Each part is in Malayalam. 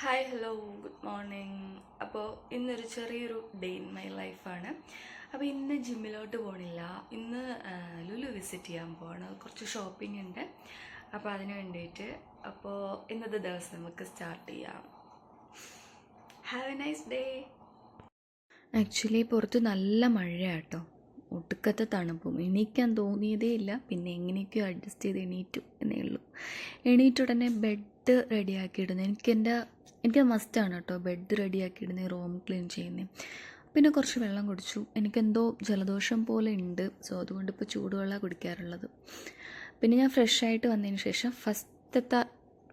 ഹായ് ഹലോ ഗുഡ് മോർണിംഗ് അപ്പോൾ ഇന്നൊരു ചെറിയൊരു ഡേ ഇൻ മൈ ലൈഫാണ് അപ്പോൾ ഇന്ന് ജിമ്മിലോട്ട് പോകണില്ല ഇന്ന് ലുലു വിസിറ്റ് ചെയ്യാൻ പോവാണ്. കുറച്ച് ഷോപ്പിംഗ് ഉണ്ട്. അപ്പോൾ അതിന് വേണ്ടിയിട്ട് അപ്പോൾ ഇന്നത്തെ ദിവസം നമുക്ക് സ്റ്റാർട്ട് ചെയ്യാം. Have a nice day actually പുറത്ത് നല്ല മഴയാട്ടോ. ഒടുക്കത്തെ തണുപ്പും. എണീക്കാൻ തോന്നിയതേ ഇല്ല. പിന്നെ എങ്ങനെയൊക്കെയോ അഡ്ജസ്റ്റ് ചെയ്ത് എണീറ്റു എന്നേ ഉള്ളൂ. എണീറ്റ ഉടനെ ബെഡ് റെഡിയാക്കിയിടുന്നത് എനിക്ക് എന്റെ എനിക്ക് മസ്റ്റാണ് കേട്ടോ ബെഡ് റെഡിയാക്കിയിടുന്നത് റൂം ക്ലീൻ ചെയ്യുന്നത് പിന്നെ കുറച്ച് വെള്ളം കുടിച്ചു. എനിക്കെന്തോ ജലദോഷം പോലെ ഉണ്ട് സോ അതുകൊണ്ട് ഇപ്പോൾ ചൂടുവെള്ളം കുടിക്കാറുള്ളത്. പിന്നെ ഞാൻ ഫ്രഷ് ആയിട്ട് വന്നതിന് ശേഷം ഫസ്റ്റത്തെ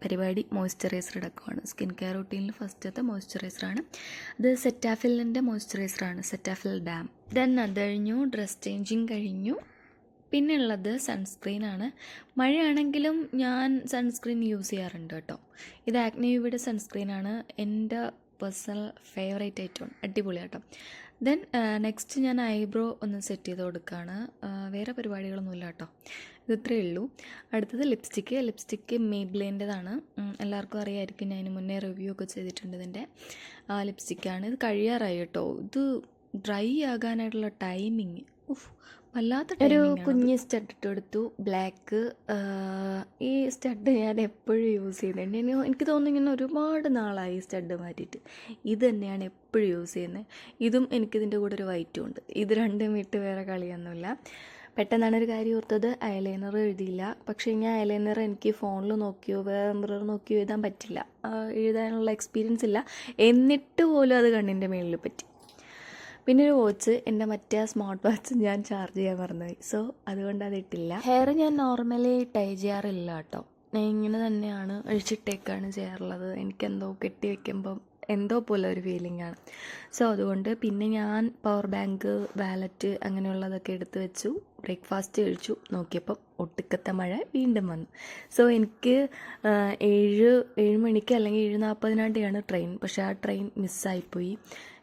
പരിപാടി മോയ്സ്ചറൈസർ എടുക്കുവാണ് സ്കിൻ കെയർ റൂട്ടീനിൽ ഫസ്റ്റത്തെ മോയ്സ്ചറൈസറാണ് അത് സെറ്റാഫിലിന്റെ മോയ്സ്ചറൈസറാണ് സെറ്റാഫിൽ ഡാം ദെൻ അത് കഴിഞ്ഞു ഡ്രസ് ചേഞ്ചിങ് കഴിഞ്ഞു. പിന്നെ ഉള്ളത് സൺസ്ക്രീനാണ്. മഴയാണെങ്കിലും ഞാൻ സൺസ്ക്രീൻ യൂസ് ചെയ്യാറുണ്ട് കേട്ടോ. ഇത് ആക്നേവിയുടെ സൺസ്ക്രീനാണ്. എന്റെ പേഴ്സണൽ ഫേവറേറ്റ് ഐറ്റം അടിപൊളി കേട്ടോ. ദെൻ നെക്സ്റ്റ് ഞാൻ ഐബ്രോ ഒന്ന് സെറ്റ് ചെയ്ത് കൊടുക്കുകയാണ് വേറെ പരിപാടികളൊന്നുമില്ല കേട്ടോ. ഇത് ഇത്രയേ ഉള്ളൂ. അടുത്തത് ലിപ്സ്റ്റിക്ക് ലിപ്സ്റ്റിക്ക് മേബ്ലേന്റെതാണ് എല്ലാവർക്കും അറിയാമായിരിക്കും ഞാൻ മുന്നേ റിവ്യൂ ഒക്കെ ചെയ്തിട്ടുണ്ട് ഇതിന്റെ. ലിപ്സ്റ്റിക്കാണ്. ഇത് കഴിയാറായി കേട്ടോ. ഇത് ഡ്രൈ ആകാനായിട്ടുള്ള ടൈമിങ്. വല്ലാത്ത ഒരു കുഞ്ഞ് സ്റ്റഡ് ഇട്ട് കൊടുത്തു. ബ്ലാക്ക് ഈ സ്റ്റഡ് ഞാൻ എപ്പോഴും യൂസ് ചെയ്യുന്നുണ്ട് എനിക്ക് തോന്നുന്നു ഇങ്ങനെ ഒരുപാട് നാളായി സ്റ്റഡ് മാറ്റിയിട്ട്. ഇത് തന്നെയാണ് എപ്പോഴും യൂസ് ചെയ്യുന്നത് ഇതും എനിക്കിതിന്റെ കൂടെ ഒരു വൈറ്റും ഉണ്ട്. ഇത് രണ്ടും വിട്ട് വേറെ കളിയൊന്നുമില്ല. പെട്ടെന്നാണ് ഒരു കാര്യം ഓർത്തത്. ഐലൈനർ എഴുതിയില്ല. പക്ഷേ ഞാൻ ഐലൈനർ എനിക്ക് ഫോണിൽ നോക്കിയോ വേറെ മിറർ നോക്കിയോ എഴുതാൻ പറ്റില്ല. എഴുതാനുള്ള എക്സ്പീരിയൻസ് ഇല്ല. എന്നിട്ട് പോലും അത് കണ്ണിന്റെ മേളിൽ പറ്റി. പിന്നെ ഒരു വാച്ച് എന്റെ മറ്റേ സ്മാർട്ട് വാച്ച് ഞാൻ ചാർജ് ചെയ്യാൻ മറന്നുപോയി. സോ അതുകൊണ്ട് അത് ഇട്ടില്ല. ഹെയർ ഞാൻ നോർമലി ടൈ ചെയ്യാറില്ല കേട്ടോ. ഞാൻ ഇങ്ങനെ തന്നെയാണ് അഴിച്ചിട്ടേക്കാണ് ചെയ്യാറുള്ളത്. എനിക്കെന്തോ കെട്ടി വെക്കുമ്പം എന്തോ പോലെ ഒരു ഫീലിംഗ് ആണ്. സോ അതുകൊണ്ട് പിന്നെ ഞാൻ പവർ ബാങ്ക് വാലറ്റ് അങ്ങനെയുള്ളതൊക്കെ എടുത്ത് വെച്ചു. ബ്രേക്ക്ഫാസ്റ്റ് കഴിച്ചു. നോക്കിയപ്പം ഒട്ടുക്കത്തെ മഴ വീണ്ടും വന്നു. സോ എനിക്ക് ഏഴ് ഏഴ് മണിക്ക് അല്ലെങ്കിൽ ഏഴ് നാൽപ്പതിനാണ്ടിയാണ് ട്രെയിൻ പക്ഷേ ആ ട്രെയിൻ മിസ്സായിപ്പോയി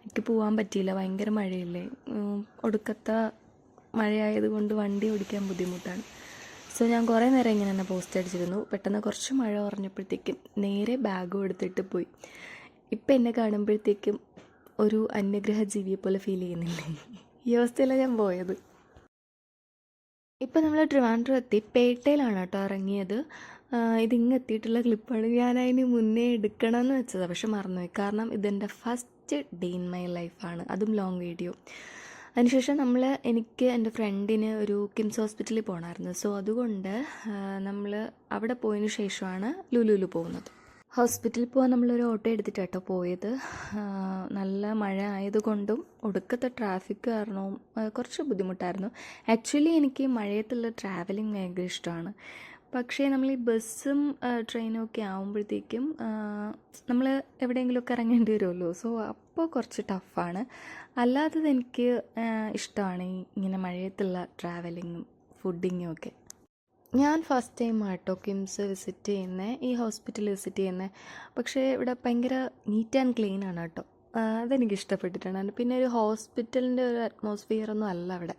എനിക്ക് പോകാൻ പറ്റിയില്ല. ഭയങ്കര മഴയില്ലേ? ഒടുക്കത്തെ മഴയായതുകൊണ്ട് വണ്ടി ഓടിക്കാൻ ബുദ്ധിമുട്ടാണ്. സോ ഞാൻ കുറേ നേരം ഇങ്ങനെ തന്നെ പോസ്റ്റ് അടിച്ചിരുന്നു. പെട്ടെന്ന് കുറച്ച് മഴ കുറഞ്ഞപ്പോഴത്തേക്കും നേരെ ബാഗും എടുത്തിട്ട് പോയി. ഇപ്പം എന്നെ കാണുമ്പോഴത്തേക്കും ഒരു അന്യഗ്രഹ ജീവിയെ പോലെ ഫീൽ ചെയ്യുന്നില്ലേ? ഈ അവസ്ഥയിലാണ് ഞാൻ പോയത്. ഇപ്പം നമ്മൾ ട്രിവാൻഡ്രം എത്തി പേട്ടയിലാണ് കേട്ടോ ഇറങ്ങിയത്. ഇതിങ്ങ് എത്തിയിട്ടുള്ള ക്ലിപ്പാണ് ഞാൻ അതിന് മുന്നേ എടുക്കണമെന്ന് വെച്ചതാണ് പക്ഷെ മറന്നുപോയി. കാരണം ഇതെന്റെ ഫസ്റ്റ് ഡേ ഇൻ മൈ ലൈഫാണ്. അതും ലോങ് വീഡിയോ. അതിനുശേഷം നമ്മൾ എനിക്ക് എന്റെ ഫ്രണ്ടിന് ഒരു കിംസ് ഹോസ്പിറ്റലിൽ പോകണമായിരുന്നു സോ അതുകൊണ്ട് നമ്മൾ അവിടെ പോയതിന് ശേഷമാണ് ലുലുലു പോകുന്നത്. ഹോസ്പിറ്റലിൽ പോകാൻ നമ്മളൊരു ഓട്ടോ എടുത്തിട്ട് കേട്ടോ പോയത് നല്ല മഴ ആയതുകൊണ്ടും ഒടുക്കത്തെ ട്രാഫിക് കാരണവും കുറച്ച് ബുദ്ധിമുട്ടായിരുന്നു. ആക്ച്വലി എനിക്ക് മഴയത്തുള്ള ട്രാവലിംഗ് ഭയങ്കര ഇഷ്ടമാണ്. പക്ഷേ നമ്മൾ ഈ ബസ്സും ട്രെയിനും ഒക്കെ ആകുമ്പോഴത്തേക്കും നമ്മൾ എവിടെയെങ്കിലുമൊക്കെ ഇറങ്ങേണ്ടി വരുമല്ലോ. സോ അപ്പോൾ കുറച്ച് ടഫാണ്. അല്ലാത്തത് എനിക്ക് ഇഷ്ടമാണ് ഇങ്ങനെ മഴയത്തുള്ള ട്രാവലിങ്ങും ഫുഡിങ്ങും ഒക്കെ. ഞാൻ ഫസ്റ്റ് ടൈം ആട്ടോ കിംസ് വിസിറ്റ് ചെയ്യുന്നത് ഈ ഹോസ്പിറ്റൽ വിസിറ്റ് ചെയ്യുന്നത് പക്ഷേ ഇവിടെ ഭയങ്കര നീറ്റ് ആൻഡ് ക്ലീൻ ആണ് കേട്ടോ അതെനിക്ക് ഇഷ്ടപ്പെട്ടിട്ടുണ്ട് പിന്നെ ഒരു ഹോസ്പിറ്റലിന്റെ ഒരു അറ്റ്മോസ്ഫിയർ ഒന്നും അല്ല അവിടെ.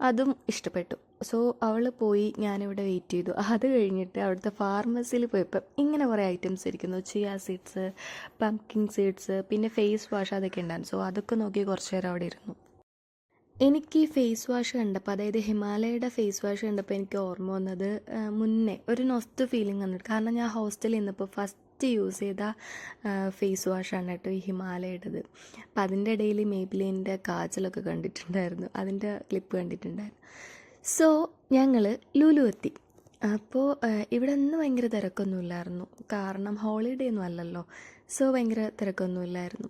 അതും ഇഷ്ടപ്പെട്ടു. സോ അവൾ പോയി ഞാനിവിടെ വെയിറ്റ് ചെയ്തു. അത് കഴിഞ്ഞിട്ട് അവിടുത്തെ ഫാർമസിയിൽ പോയപ്പം ഇങ്ങനെ കുറേ ഐറ്റംസ് ഇരിക്കുന്നു. ചിയ സീഡ്സ് പംകിങ് സീഡ്സ് പിന്നെ ഫേസ് വാഷ് അതൊക്കെ ഉണ്ടായിരുന്നു. സോ അതൊക്കെ നോക്കി കുറച്ച് നേരം അവിടെ ഇരുന്നു. എനിക്ക് ഈ ഫേസ് വാഷ് കണ്ടപ്പോൾ അതായത് ഹിമാലയയുടെ ഫേസ് വാഷ് കണ്ടപ്പോൾ എനിക്ക് ഓർമ്മ വന്നത് മുന്നേ ഒരു നൊസ്റ്റ് ഫീലിംഗ് വന്നിട്ട്. കാരണം ഞാൻ ഹോസ്റ്റലിൽ നിന്നപ്പോൾ ഫസ്റ്റ് യൂസ് ചെയ്ത ഫേസ് വാഷാണ് കേട്ടോ ഈ ഹിമാലയയുടേത്. അപ്പം അതിന്റെ ഇടയിൽ മേബിലിന്റെ കാജലൊക്കെ കണ്ടിട്ടുണ്ടായിരുന്നു. അതിന്റെ ക്ലിപ്പ് കണ്ടിട്ടുണ്ടായിരുന്നു. സോ ഞങ്ങൾ ലുലു എത്തി. അപ്പോൾ ഇവിടെ നിന്ന് ഭയങ്കര തിരക്കൊന്നുമില്ലായിരുന്നു കാരണം ഹോളിഡേ ഒന്നും അല്ലല്ലോ. സോ ഭയങ്കര തിരക്കൊന്നുമില്ലായിരുന്നു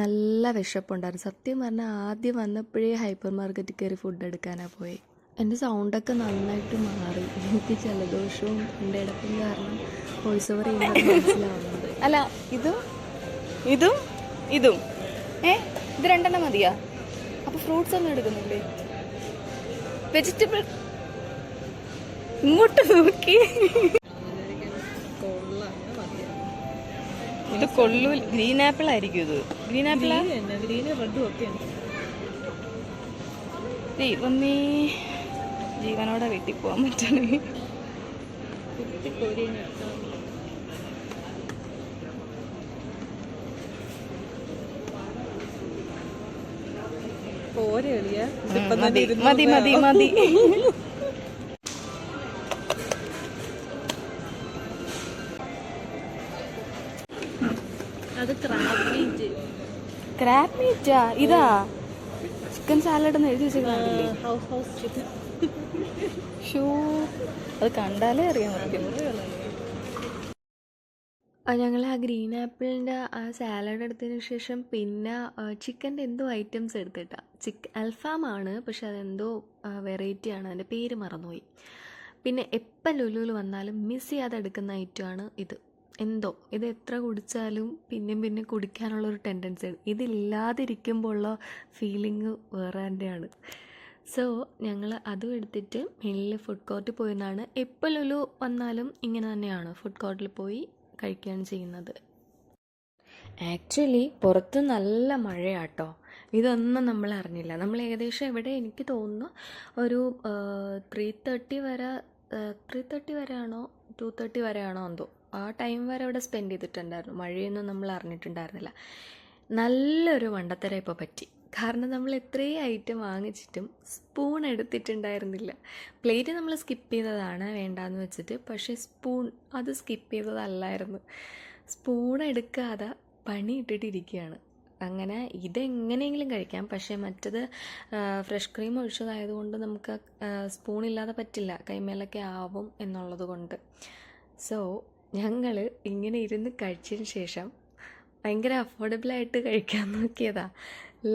നല്ല വിശപ്പുണ്ടായിരുന്നു. സത്യം പറഞ്ഞാൽ ആദ്യം വന്നപ്പോഴേ ഹൈപ്പർ മാർക്കറ്റിൽ കയറി ഫുഡ് എടുക്കാനാണ് പോയി. എന്റെ സൗണ്ടൊക്കെ നന്നായിട്ട് മാറി. എനിക്ക് ജലദോഷവും എന്റെ ഇടപ്പും കാരണം വോയിസ് ഓവർ ചെയ്യുമ്പോൾ മനസ്സിലാവുന്നുണ്ട്. അല്ല ഇതും ഇതും ഇതും. ഏ ഇത് രണ്ടെണ്ണം മതിയാ? അപ്പൊ ഫ്രൂട്ട്സ് ഒന്നും എടുക്കുന്നില്ലേ? വെജിറ്റബിൾ ഇങ്ങോട്ട് നോക്കി. ഇത് കൊള്ളു. ഗ്രീൻ ആപ്പിൾ ആയിരിക്കും ഇത്. ഗ്രീൻ ആപ്പിൾ ദൈവമേ ജീവനോടെ വീട്ടിൽ പോകാൻ പറ്റണേ മതി മതി മതി മതി. ക്രാബ് മീറ്റാ ഇതാ? ചിക്കൻ സാലഡ് എന്ന് എഴുതി വെച്ചിട്ടില്ലേ ഹൗസ് ഹൗസ് ചിക്കൻ ഷൂ. അത് കണ്ടാലേ അറിയാൻ പറ്റും. ഞങ്ങൾ ആ ഗ്രീൻ ആപ്പിളിന്റെ ആ സാലഡ് എടുത്തതിന് ശേഷം പിന്നെ ചിക്കന്റെ എന്തോ ഐറ്റംസ് എടുത്തിട്ടാ. ചിക്ക് അൽഫാമാണ് പക്ഷെ അതെന്തോ വെറൈറ്റിയാണ് അതിന്റെ പേര് മറന്നുപോയി. പിന്നെ എപ്പം ലുലുവിൽ വന്നാലും മിസ് ചെയ്യാതെ എടുക്കുന്ന ഐറ്റമാണ് ഇത്. എന്തോ ഇത് എത്ര കുടിച്ചാലും പിന്നെയും പിന്നെ കുടിക്കാനുള്ളൊരു ടെൻഡൻസി ആണ്. ഇതില്ലാതിരിക്കുമ്പോൾ ഉള്ള ഫീലിംഗ് വേറെ തന്നെയാണ്. സോ ഞങ്ങൾ അതും എടുത്തിട്ട് മെല്ലെ ഫുഡ് കോർട്ടിൽ പോയെന്നാണ്. എപ്പോൾ ലുലു വന്നാലും ഇങ്ങനെ തന്നെയാണ് ഫുഡ് കോർട്ടിൽ പോയി കഴിക്കുകയാണ് ചെയ്യുന്നത്. ആക്ച്വലി പുറത്ത് നല്ല മഴയാട്ടോ. ഇതൊന്നും നമ്മൾ അറിഞ്ഞില്ല. നമ്മൾ ഏകദേശം എവിടെ എനിക്ക് തോന്നുന്നു ഒരു ത്രീ തേർട്ടി വരെ ത്രീ തേർട്ടി വരെയാണോ ടു തേർട്ടി വരെയാണോ എന്തോ. ആ ടൈം വരെ അവിടെ സ്പെൻഡ് ചെയ്തിട്ടുണ്ടായിരുന്നു. മഴയൊന്നും നമ്മൾ അറിഞ്ഞിട്ടുണ്ടായിരുന്നില്ല. നല്ലൊരു വണ്ടത്തര ഇപ്പോൾ പറ്റി. കാരണം നമ്മൾ ഇത്രയും ഐറ്റം വാങ്ങിച്ചിട്ടും സ്പൂൺ എടുത്തിട്ടുണ്ടായിരുന്നില്ല. പ്ലേറ്റ് നമ്മൾ സ്കിപ്പ് ചെയ്തതാണ് വേണ്ടാന്ന് വെച്ചിട്ട്. പക്ഷേ സ്പൂൺ അത് സ്കിപ്പ് ചെയ്തതല്ലായിരുന്നു. സ്പൂൺ എടുക്കാതെ പണി ഇട്ടിട്ടിരിക്കുകയാണ്. അങ്ങനെ ഇതെങ്ങനെയെങ്കിലും കഴിക്കാം. പക്ഷേ മറ്റത് ഫ്രഷ് ക്രീം ഒഴിച്ചതായതുകൊണ്ട് നമുക്ക് സ്പൂൺ ഇല്ലാതെ പറ്റില്ല. കൈമേലൊക്കെ ആവും എന്നുള്ളത് കൊണ്ട്. സോ ഞങ്ങൾ ഇങ്ങനെ ഇരുന്ന് കഴിച്ചതിന് ശേഷം ഭയങ്കര അഫോർഡബിളായിട്ട് കഴിക്കാൻ നോക്കിയതാ.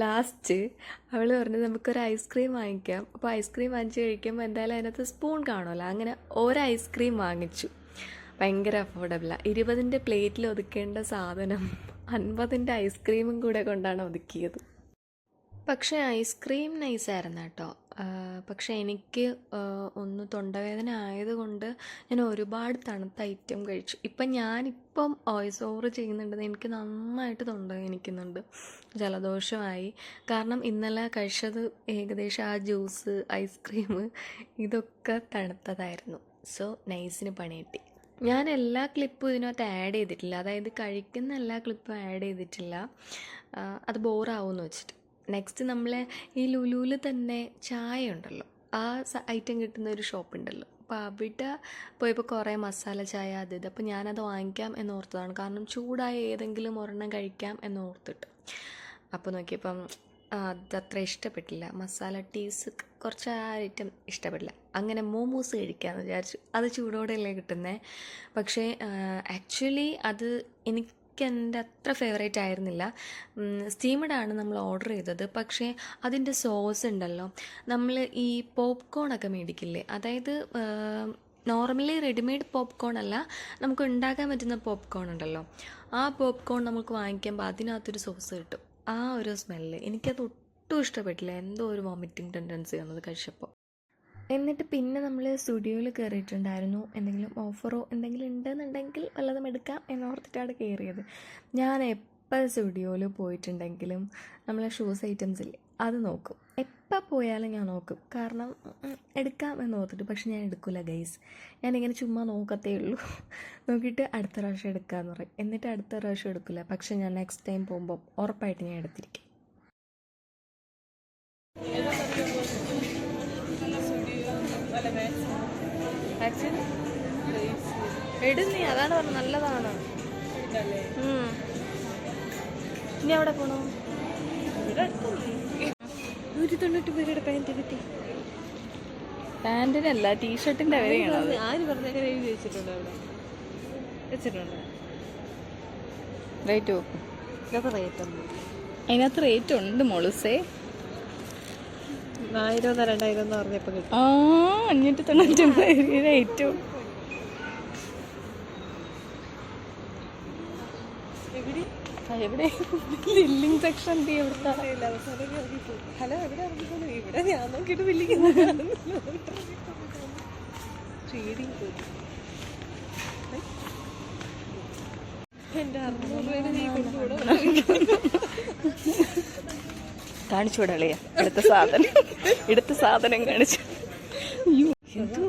ലാസ്റ്റ് അവൾ പറഞ്ഞു നമുക്കൊരു ഐസ്ക്രീം വാങ്ങിക്കാം. അപ്പോൾ ഐസ്ക്രീം വാങ്ങിച്ച് കഴിക്കുമ്പോൾ എന്തായാലും അതിനകത്ത് സ്പൂൺ കാണുമല്ലോ അങ്ങനെ ഒരു ഐസ്ക്രീം വാങ്ങിച്ചു. ഭയങ്കര അഫോർഡബിളാണ് ഇരുപതിന്റെ പ്ലേറ്റിൽ ഒതുക്കേണ്ട സാധനം അൻപതിന്റെ ഐസ്ക്രീമും കൂടെ കൊണ്ടാണ് ഒതുക്കിയത്. പക്ഷേ ഐസ്ക്രീം നൈസായിരുന്നു കേട്ടോ പക്ഷേ എനിക്ക് ഒന്ന് തൊണ്ടവേദന ആയതുകൊണ്ട് ഞാൻ ഒരുപാട് തണുത്ത ഐറ്റം കഴിച്ചു. ഇപ്പം ഞാനിപ്പം വോയിസ് ഓവർ ചെയ്യുന്നുണ്ടെന്ന് എനിക്ക് നന്നായിട്ട് തൊണ്ടവേദനിക്കുന്നുണ്ട്. ജലദോഷമായി. കാരണം ഇന്നലെ കഴിച്ചത് ഏകദേശം ആ ജ്യൂസ് ഐസ്ക്രീം ഇതൊക്കെ തണുത്തതായിരുന്നു. സോ നൈസിന് പണി കിട്ടി. ഞാൻ എല്ലാ ക്ലിപ്പും ഇതിനകത്ത് ആഡ് ചെയ്തിട്ടില്ല. അതായത് കഴിക്കുന്ന എല്ലാ ക്ലിപ്പും ആഡ് ചെയ്തിട്ടില്ല. അത് ബോറാവുമെന്ന് വെച്ചിട്ട്. നെക്സ്റ്റ് നമ്മൾ ഈ ലുലുവിൽ തന്നെ ചായ ഉണ്ടല്ലോ ആ ഐറ്റം കിട്ടുന്ന ഒരു ഷോപ്പ് ഉണ്ടല്ലോ അപ്പോൾ അവിടെ പോയപ്പോൾ കുറേ മസാല ചായ അത് ഇത്. അപ്പോൾ ഞാനത് വാങ്ങിക്കാം എന്നോർത്തതാണ്. കാരണം ചൂടായ ഏതെങ്കിലും ഒരെണ്ണം കഴിക്കാം എന്നോർത്തിട്ട്. അപ്പോൾ നോക്കിയപ്പം അതത്ര ഇഷ്ടപ്പെട്ടില്ല. മസാല ടീസ് കുറച്ച് ആ ഐറ്റം ഇഷ്ടപ്പെട്ടില്ല. അങ്ങനെ മോമോസ് കഴിക്കാമെന്ന് വിചാരിച്ചു. അത് ചൂടോടെയല്ലേ കിട്ടുന്നത് പക്ഷേ ആക്ച്വലി അത് എനിക്ക് എന്റെ അത്ര ഫേവറേറ്റ് ആയിരുന്നില്ല സ്റ്റീമഡ് ആണ് നമ്മൾ ഓർഡർ ചെയ്തത്. പക്ഷേ അതിന്റെ സോസ് ഉണ്ടല്ലോ. നമ്മൾ ഈ പോപ്കോൺ ഒക്കെ മേടിക്കില്ലേ? അതായത് നോർമലി റെഡിമെയ്ഡ് പോപ്കോൺ അല്ല നമുക്ക് ഉണ്ടാക്കാൻ പറ്റുന്ന പോപ്കോൺ ഉണ്ടല്ലോ. ആ പോപ്കോൺ നമുക്ക് വാങ്ങിക്കുമ്പോൾ അതിനകത്തൊരു സോസ് കിട്ടും. ആ ഒരു സ്മെല്ല് എനിക്കത് ഒട്ടും ഇഷ്ടപ്പെട്ടില്ല. എന്തോ ഒരു വോമിറ്റിംഗ് ടെൻഡൻസി വന്നത് കഴിച്ചപ്പോൾ എന്നിട്ട് പിന്നെ നമ്മൾ സ്റ്റുഡിയോയിൽ കയറിയിട്ടുണ്ടായിരുന്നു എന്തെങ്കിലും ഓഫറോ എന്തെങ്കിലും ഉണ്ടെന്നുണ്ടെങ്കിൽ വല്ലതും എടുക്കാം എന്നോർത്തിട്ടാണ് കയറിയത് ഞാൻ എപ്പോൾ സ്റ്റുഡിയോയിൽ പോയിട്ടുണ്ടെങ്കിലും നമ്മളെ ഷൂസ് ഐറ്റംസ് ഇല്ലേ അത് നോക്കും. എപ്പോൾ പോയാലും ഞാൻ നോക്കും. കാരണം എടുക്കാം എന്ന് ഓർത്തിട്ട് പക്ഷെ ഞാൻ എടുക്കില്ല ഗൈസ് ഞാനിങ്ങനെ ചുമ്മാ നോക്കത്തേ ഉള്ളൂ. നോക്കിയിട്ട് അടുത്ത പ്രാവശ്യം എടുക്കാമെന്ന് പറയും. എന്നിട്ട് അടുത്ത പ്രാവശ്യം എടുക്കില്ല പക്ഷെ ഞാൻ നെക്സ്റ്റ് ടൈം പോകുമ്പോൾ ഉറപ്പായിട്ട് ഞാൻ എടുത്തിരിക്കും. ആക്ച്വലി എടുന്നീ അതാണ് പറഞ്ഞത് നല്ലതാണ്. ഇനി അവിടെ പോണോ? നൂറ്റി തൊണ്ണൂറ്റി പേരുടെ പാന്റ് കിട്ടി. പാന്റിനല്ല ടീഷർട്ടിന്റെ ആര് പറഞ്ഞങ്ങനെ എഴുതി വെച്ചിട്ടുണ്ട് അവിടെ? വെച്ചിട്ടുണ്ട്. റേറ്റ് നോക്കും. ഇതൊക്കെ റേറ്റ് ഒന്നും അതിനകത്ത് റേറ്റ് ഉണ്ട് മോളുസേ ആയിരം എന്നോ രണ്ടായിരം എന്നോ പറഞ്ഞപ്പോൾ കിട്ടും ആ അഞ്ഞൂറ്റി തൊണ്ണൂറ്റി ഒമ്പത് റേറ്റും എവിടെ? ലില്ലിങ് സെക്ഷൻ. ഹലോ എവിടെ ഇറങ്ങിപ്പോണു ഇവിടെ ഞാൻ നോക്കിയിട്ട് വിളിക്കുന്നു റീഡിങ് എന്റെ അറുന്നൂറ് പേര് നീ കൊണ്ടുപോകണം കാണിച്ചു വിടളിയ എടുത്ത സാധനം. എടുത്ത സാധനം കാണിച്ചു. എന്തു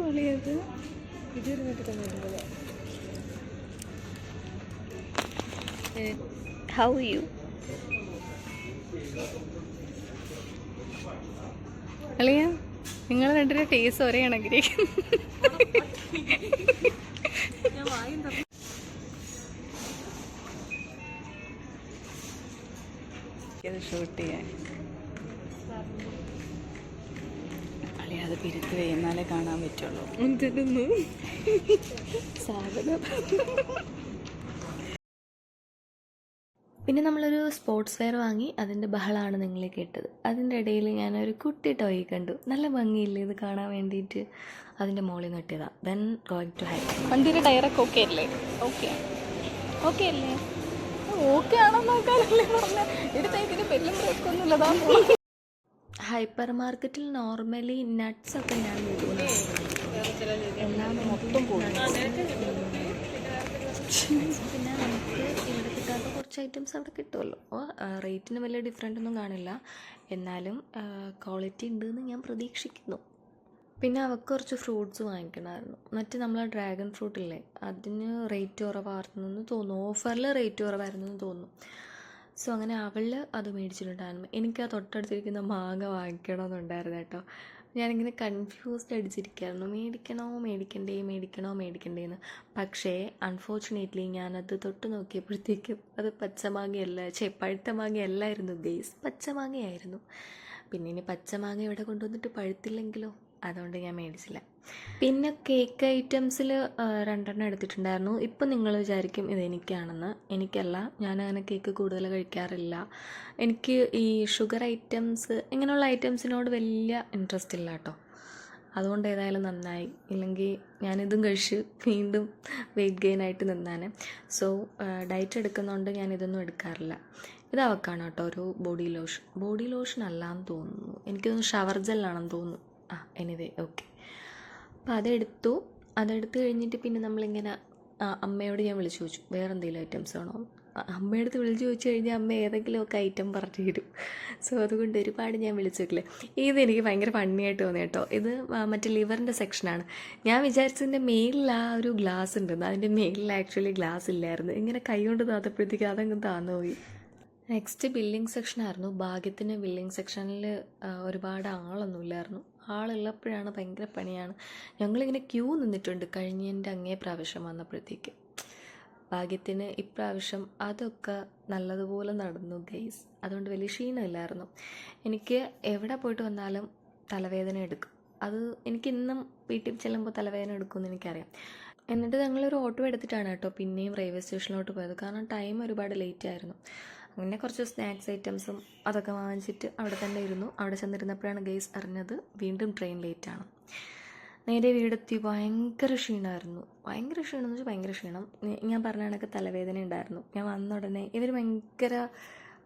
തന്നെ ഹൗ യു അളിയ നിങ്ങൾ രണ്ടുപേരും ഫേസ് ഒരേ ആണെങ്കിലേക്ക് ഇത് ഷൂട്ട് ചെയ്യാൻ. അളിയ എന്നാലേ കാണാൻ പറ്റുള്ളൂ. സാധനം. പിന്നെ നമ്മളൊരു സ്പോർട്സ് വെയർ വാങ്ങി അതിന്റെ ബഹളമാണ് നിങ്ങൾ കേട്ടത്. അതിന്റെ ഇടയിൽ ഞാനൊരു കുട്ടി ടോയ് കണ്ടു. നല്ല ഭംഗിയില്ലേ ഇത് കാണാൻ വേണ്ടിയിട്ട്? അതിന്റെ മുകളിൽ നട്ടിയതാണ് ദെൻ ഗോയിങ് ടു ഹൈ വണ്ടിയുടെ ടയറൊക്കെ ഓക്കെ അല്ലേ? ഓക്കെ ഓക്കെ അല്ലേ? ഓക്കെ ആണോ നോക്കാനല്ലേ പറഞ്ഞ. എടുത്ത ഇതിന് ബെല്ലും ബ്രേക്കൊന്നും ഇല്ലതാ. ഹൈപ്പർ മാർക്കറ്റിൽ നോർമലി നട്ട്സ് ഒക്കെ ഞാൻ എല്ലാം മൊത്തം പിന്നെ നമുക്ക് ഇവിടെ കിട്ടാത്ത കുറച്ച് ഐറ്റംസ് അവിടെ കിട്ടുമല്ലോ. അപ്പോൾ റേറ്റിന് വലിയ ഡിഫറെന്റ് ഒന്നും കാണില്ല. എന്നാലും ക്വാളിറ്റി ഉണ്ട് എന്ന് ഞാൻ പ്രതീക്ഷിക്കുന്നു. പിന്നെ അവർക്ക് കുറച്ച് ഫ്രൂട്ട്സ് വാങ്ങിക്കണമായിരുന്നു. മറ്റ് നമ്മളെ ഡ്രാഗൺ ഫ്രൂട്ട് ഇല്ലേ? അതിന് റേറ്റ് കുറവായിരുന്നു എന്ന് തോന്നുന്നു. ഓഫറിൽ റേറ്റ് കുറവായിരുന്നു എന്ന് തോന്നുന്നു. സോ അങ്ങനെ അവൾ അത് മേടിച്ചിട്ടുണ്ടായിരുന്നു. എനിക്ക് ആ തൊട്ടടുത്തിരിക്കുന്ന മാങ്ങ വാങ്ങിക്കണമെന്നുണ്ടായിരുന്നു കേട്ടോ. ഞാനിങ്ങനെ കൺഫ്യൂസ്ഡ് അടിച്ചിരിക്കുകയായിരുന്നു. മേടിക്കണോ മേടിക്കണ്ടേ മേടിക്കണോ മേടിക്കണ്ടേന്ന് പക്ഷേ അൺഫോർച്ചുനേറ്റ്ലി ഞാനത് തൊട്ട് നോക്കിയപ്പോഴത്തേക്കും അത് പച്ചമാങ്ങയല്ല ചേ പഴുത്ത മാങ്ങയല്ലായിരുന്നു ഗെയ്സ് പച്ചമാങ്ങയായിരുന്നു. പിന്നെ ഇനി പച്ചമാങ്ങ ഇവിടെ കൊണ്ടുവന്നിട്ട് പഴുത്തില്ലെങ്കിലോ? അതുകൊണ്ട് ഞാൻ മേടിച്ചില്ല. പിന്നെ കേക്ക് ഐറ്റംസിൽ രണ്ടെണ്ണം എടുത്തിട്ടുണ്ടായിരുന്നു. ഇപ്പം നിങ്ങൾ വിചാരിക്കും ഇത് എനിക്കാണെന്ന്. എനിക്കല്ല. ഞാൻ അങ്ങനെ കേക്ക് കൂടുതൽ കഴിക്കാറില്ല. എനിക്ക് ഈ ഷുഗർ ഐറ്റംസ് ഇങ്ങനെയുള്ള ഐറ്റംസിനോട് വലിയ ഇൻട്രസ്റ്റ് ഇല്ല കേട്ടോ അതുകൊണ്ട് ഏതായാലും നന്നായി. ഇല്ലെങ്കിൽ ഞാനിതും കഴിച്ച് വീണ്ടും വെയിറ്റ് ഗെയിൻ ആയിട്ട് നിന്നാണ്. സോ ഡയറ്റ് എടുക്കുന്നതുകൊണ്ട് ഞാൻ ഇതൊന്നും എടുക്കാറില്ല. ഇത് കേട്ടോ ഒരു ബോഡി ലോഷൻ ബോഡി ലോഷൻ അല്ലാന്ന് തോന്നുന്നു. എനിക്കൊന്ന് ഷവർ ജെല്ലാണെന്ന് തോന്നുന്നു. ആ എനിവേ ഓക്കെ അപ്പോൾ അതെടുത്തു. അതെടുത്ത് കഴിഞ്ഞിട്ട് പിന്നെ നമ്മളിങ്ങനെ അമ്മയോട് ഞാൻ വിളിച്ചു ചോദിച്ചു വേറെ എന്തെങ്കിലും ഐറ്റംസ് ആണോ അമ്മയടുത്ത് വിളിച്ചു ചോദിച്ചു കഴിഞ്ഞാൽ അമ്മ ഏതെങ്കിലും ഒക്കെ ഐറ്റം പറഞ്ഞു തരും. സോ അതുകൊണ്ട് ഒരുപാട് ഞാൻ വിളിച്ചു ഇത് എനിക്ക് ഭയങ്കര ഫണ്ണിയായിട്ട് തോന്നി കേട്ടോ. ഇത് മറ്റേ ലിവറിന്റെ സെക്ഷനാണ് ഞാൻ വിചാരിച്ചതിന്റെ മേലിൽ ആ ഒരു ഗ്ലാസ് ഉണ്ടെന്ന്. അതിന്റെ മേലിൽ ആക്ച്വലി ഗ്ലാസ് ഇല്ലായിരുന്നു. ഇങ്ങനെ കൈ കൊണ്ട് താത്തപ്പോഴത്തേക്ക് അതങ്ങ് താന്നു പോയി. നെക്സ്റ്റ് ബില്ലിംഗ് സെക്ഷനായിരുന്നു ഭാഗ്യത്തിന് ബില്ലിംഗ് സെക്ഷനിൽ ഒരുപാട് ആളൊന്നും ഇല്ലായിരുന്നു. ആളുള്ളപ്പോഴാണ് ഭയങ്കര പണിയാണ്. ഞങ്ങളിങ്ങനെ ക്യൂ നിന്നിട്ടുണ്ട്. കഴിഞ്ഞതിന്റെ അങ്ങേ പ്രാവശ്യം വന്നപ്പോഴത്തേക്ക്. ഭാഗ്യത്തിന് ഇപ്രാവശ്യം അതൊക്കെ നല്ലതുപോലെ നടന്നു ഗൈസ് അതുകൊണ്ട് വലിയ ക്ഷീണമില്ലായിരുന്നു. എനിക്ക് എവിടെ പോയിട്ട് വന്നാലും തലവേദന എടുക്കും. അത് എനിക്ക് ഇന്നും വീട്ടിൽ ചെല്ലുമ്പോൾ തലവേദന എടുക്കുമെന്ന് എനിക്കറിയാം. എന്നിട്ട് ഞങ്ങളൊരു ഓട്ടോ എടുത്തിട്ടാണ് കേട്ടോ പിന്നെയും റെയിൽവേ സ്റ്റേഷനിലോട്ട് പോയത്. കാരണം ടൈം ഒരുപാട് ലേറ്റ് ആയിരുന്നു. അങ്ങനെ കുറച്ച് സ്നാക്സ് ഐറ്റംസും അതൊക്കെ വാങ്ങിച്ചിട്ട് അവിടെ തന്നെ ഇരുന്നു. അവിടെ ചെന്നിരുന്നപ്പോഴാണ് ഗെയ്സ് അറിഞ്ഞത് വീണ്ടും ട്രെയിൻ ലേറ്റാണ്. നേരെ വീടെത്തി ഭയങ്കര ക്ഷീണമായിരുന്നു ഭയങ്കര ക്ഷീണം എന്ന് വെച്ചാൽ ഭയങ്കര ക്ഷീണം. ഞാൻ പറഞ്ഞ കണക്ക് തലവേദന ഉണ്ടായിരുന്നു. ഞാൻ വന്ന ഉടനെ ഇവർ ഭയങ്കര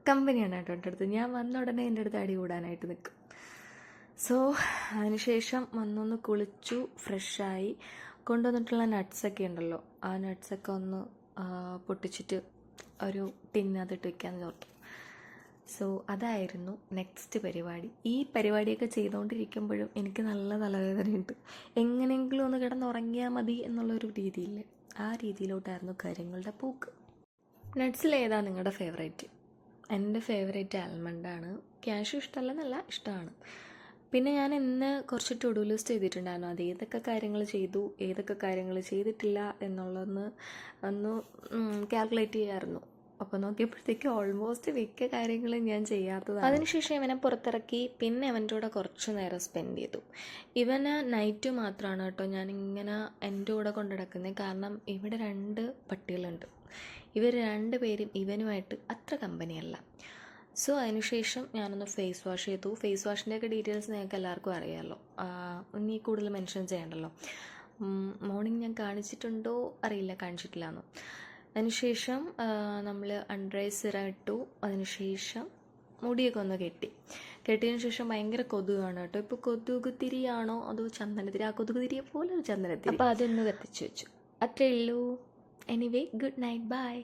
കമ്പനിയാണ് കേട്ടോ എന്റെ അടുത്ത്. ഞാൻ വന്ന ഉടനെ എന്റെ അടുത്ത് അടി കൂടാനായിട്ട് നിൽക്കും. സോ അതിനുശേഷം വന്നൊന്ന് കുളിച്ചു ഫ്രഷായി കൊണ്ടുവന്നിട്ടുള്ള നട്ട്സൊക്കെ ഉണ്ടല്ലോ. ആ നട്ട്സൊക്കെ ഒന്ന് പൊട്ടിച്ചിട്ട് ഒരു ടിന്നതിട്ട് വെക്കാമെന്ന് ഓർത്തു. സോ അതായിരുന്നു നെക്സ്റ്റ് പരിപാടി. ഈ പരിപാടിയൊക്കെ ചെയ്തുകൊണ്ടിരിക്കുമ്പോഴും എനിക്ക് നല്ല തലവേദനയുണ്ട്. എങ്ങനെയെങ്കിലും ഒന്ന് കിടന്നുറങ്ങിയാൽ മതി എന്നുള്ളൊരു രീതിയില്ലേ ആ രീതിയിലോട്ടായിരുന്നു കാര്യങ്ങളുടെ പോക്ക്. നട്ട്സിൽ നിങ്ങളുടെ ഫേവറേറ്റ് എന്റെ ഫേവറേറ്റ് ആൽമണ്ടാണ് ക്യാഷും ഇഷ്ടമല്ലെന്നല്ല ഇഷ്ടമാണ്. പിന്നെ ഞാൻ ഇന്ന് കുറച്ച് ടു ലിസ്റ്റ് ചെയ്തിട്ടുണ്ടായിരുന്നു. അത് ഏതൊക്കെ കാര്യങ്ങൾ ചെയ്തു ഏതൊക്കെ കാര്യങ്ങൾ ചെയ്തിട്ടില്ല എന്നുള്ളതെന്ന് ഒന്ന് കാൽക്കുലേറ്റ് ചെയ്യാമായിരുന്നു അപ്പോൾ നോക്കിയപ്പോഴത്തേക്ക് ഓൾമോസ്റ്റ് മിക്ക കാര്യങ്ങളും ഞാൻ ചെയ്യാത്തതാണ്. അതിനുശേഷം ഇവനെ പുറത്തിറക്കി പിന്നെ അവന്റെ കൂടെ കുറച്ച് നേരം സ്പെൻഡ് ചെയ്തു. ഇവന് നൈറ്റ് മാത്രമാണ് കേട്ടോ ഞാൻ ഇങ്ങനെ എന്റെ കൂടെ കൊണ്ട് നടക്കുന്നത് കാരണം ഇവിടെ രണ്ട് പട്ടികളുണ്ട്. ഇവർ രണ്ട് പേരും ഇവനുമായിട്ട് അത്ര കമ്പനിയല്ല സോ അതിനുശേഷം ഞാനൊന്ന് ഫേസ് വാഷ് ചെയ്തു. ഫേസ് വാഷിന്റെയൊക്കെ ഡീറ്റെയിൽസ് നിങ്ങൾക്ക് എല്ലാവർക്കും അറിയാമല്ലോ ഇനി കൂടുതൽ മെൻഷൻ ചെയ്യണ്ടല്ലോ. മോർണിംഗ് ഞാൻ കാണിച്ചിട്ടുണ്ടോ? അറിയില്ല. കാണിച്ചിട്ടില്ല എന്ന് അതിനുശേഷം നമ്മൾ അൺഡ്രൈ സിറ ഇട്ടു. അതിനുശേഷം മുടിയൊക്കെ ഒന്ന് കെട്ടി. കെട്ടിയതിന് ശേഷം ഭയങ്കര കൊതുകാണ് കേട്ടോ. ഇപ്പോൾ കൊതുക് തിരിയാണോ അതോ ചന്ദനത്തിരി? ആ കൊതുക് തിരിയെ പോലെ ഒരു ചന്ദനത്തിരി. അപ്പോൾ അതൊന്ന് കത്തിച്ച് വെച്ചു. അത്രേ ഉള്ളൂ. Anyway good night bye